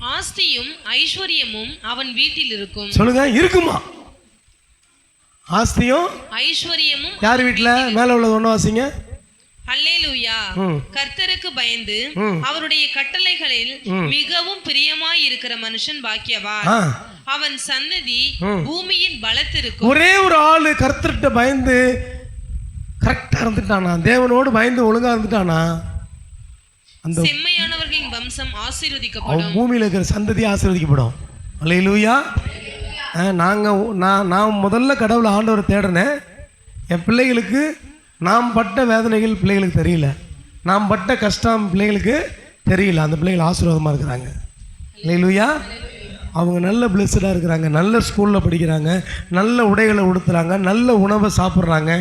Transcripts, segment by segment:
ஆஸ்தியும் ஐஸ்வர்யமும் அவன் வீட்டில் இருக்கும் சொல்லுங்க இருக்குமா? ஆஸ்தியும் ஐஸ்வர்யமும் யார் வீட்டில் மேலே உள்ளது ஒன்று வாசிங்க. அல்லேலூயா. கர்த்தருக்கு பயந்து. அவருடைய கட்டளைகளில் மிகவும் பிரியமாய் இருக்கிற மனுஷன் பாக்கியவான். ஆ. அவன் ம். பூமியின் பலத்திருக்கும் ஒரே ஒரு ஆள் கர்த்தர்கிட்ட பயந்து கரெக்டாக இருந்துட்டானா? தேவனோடு பயந்து ஒழுங்கா இருந்துட்டானா? அந்த வம்சம் ஆசீர்வதிக்கப்படும். பூமியில் இருக்கிற சந்ததி ஆசீர்வதிக்கப்படும். அல்லையிலூயா நாங்கள் நான் நான் முதல்ல கடவுளை ஆண்டவரை தேடினேன். என் பிள்ளைகளுக்கு நாம் பட்ட வேதனைகள் பிள்ளைகளுக்கு தெரியல. நாம் பட்ட கஷ்டம் பிள்ளைகளுக்கு தெரியல. அந்த பிள்ளைகள் ஆசீர்வாதமாக இருக்கிறாங்க. இல்லையிலுயா அவங்க நல்ல பிளெஸ்டாக இருக்கிறாங்க. நல்ல ஸ்கூலில் படிக்கிறாங்க. நல்ல உடைகளை உடுத்துறாங்க. நல்ல உணவை சாப்பிட்றாங்க.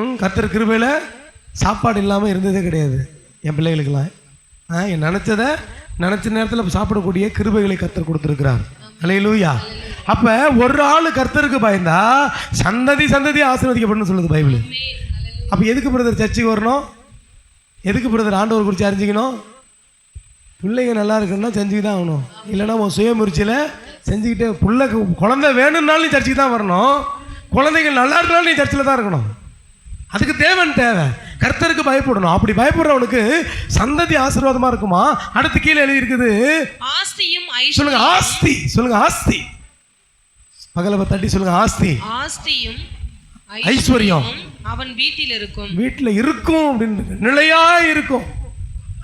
ம் கத்தர் கிருபையில் சாப்பாடு இல்லாமல் இருந்ததே கிடையாது. என் பிள்ளைகளுக்கெல்லாம். நினச்சதை நினச்ச நேரத்தில் சாப்பிடக்கூடிய கிருபைகளை கத்தர் கொடுத்துருக்கிறார். அலையிலூயா அப்போ ஒரு ஆள் கர்த்தருக்கு பயந்தா சந்ததி சந்ததி ஆசீர்வதிக்கப்படணும்னு சொல்லுது பைபிள். அப்போ எதுக்கு பிரதர் சர்ச்சுக்கு வரணும்? எதுக்கு பிரதர் ஆண்டவர் குறித்து அறிஞ்சிக்கணும்? பிள்ளைங்க நல்லா இருக்குன்னா செஞ்சுக்கு தான் ஆகணும். இல்லைன்னா உன் சுயமுறிச்சியில் செஞ்சுக்கிட்டே பிள்ளை குழந்தை வேணும்னாலும் நீ சர்ச்சுக்கு தான் வரணும். குழந்தைகள் நல்லா இருந்தாலும் நீ சர்ச்சில் தான் இருக்கணும். அதுக்கு தேவன் தேவை. கர்த்தருக்கு பயப்படணும். அப்படி பயப்படுறவனுக்கு சந்ததி ஆசீர்வாதமா இருக்குமா? அடுத்து கீழே எழுதி இருக்குது ஆஸ்தியும் சொல்லுங்க ஆஸ்தி. சொல்லுங்க ஆஸ்தி. பகல தட்டி சொல்லுங்க ஆஸ்தி. ஆஸ்தியும் ஐஸ்வர்யம். அவன் வீட்டில் இருக்கும். வீட்டில் இருக்கும் அப்படின்னு நிலையா இருக்கும்.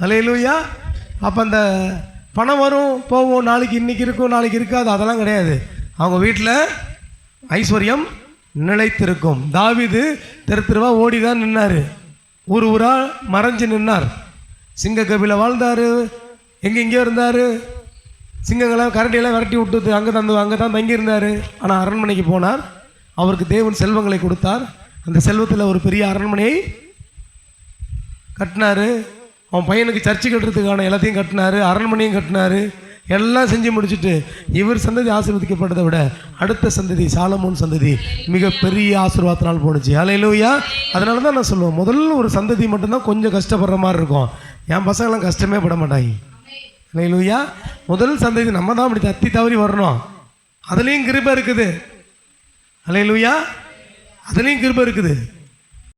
அலையிலூயா. அப்போ அந்த பணம் வரும் போகும் நாளைக்கு இன்னைக்கு இருக்கும் நாளைக்கு இருக்காது அதெல்லாம் கிடையாது. அவங்க வீட்டில் ஐஸ்வர்யம் நிலைத்திருக்கும். தாவீது தெரு தெருவா ஓடி தான் நின்னார். ஊர் ஊரா மறைஞ்சு நின்னார். சிங்கக்கபில வாழ்ந்தார். எங்கே இருந்தார்? சிங்கங்களை கரண்டியெல்லாம் விரட்டி விட்டு அங்கே தந்து அங்கே தான் தங்கியிருந்தார். ஆனால் அரண்மனைக்கு போனார். அவருக்கு தேவன் செல்வங்களை கொடுத்தார். அந்த செல்வத்தில் ஒரு பெரிய அரண்மனையை கட்டினாரு. அவன் பையனுக்கு சர்ச்சு கட்டுறதுக்கான எல்லாத்தையும் கட்டினாரு. அரண்மனையும் கட்டினாரு. எல்லாம் செஞ்சு முடிச்சுட்டு இவர் சந்ததி ஆசீர்வதிக்கப்பட்டதை விட அடுத்த சந்ததி சாலமோன் சந்ததி மிகப்பெரிய ஆசீர்வாதத்தினால் போணுச்சு. அலையிலூயா அதனால தான் நான் சொல்லுவேன் முதல்ல ஒரு சந்ததி மட்டும்தான் கொஞ்சம் கஷ்டப்படுற மாதிரி இருக்கும். என் பசங்களாம் கஷ்டமே பட மாட்டாங்க. அலையிலூயா முதல் சந்ததி நம்ம தான் அப்படி தத்தி தவறி வரணும். அதுலேயும் கிருபை இருக்குது. அலையிலூயா அதுலேயும் கிருபை இருக்குது.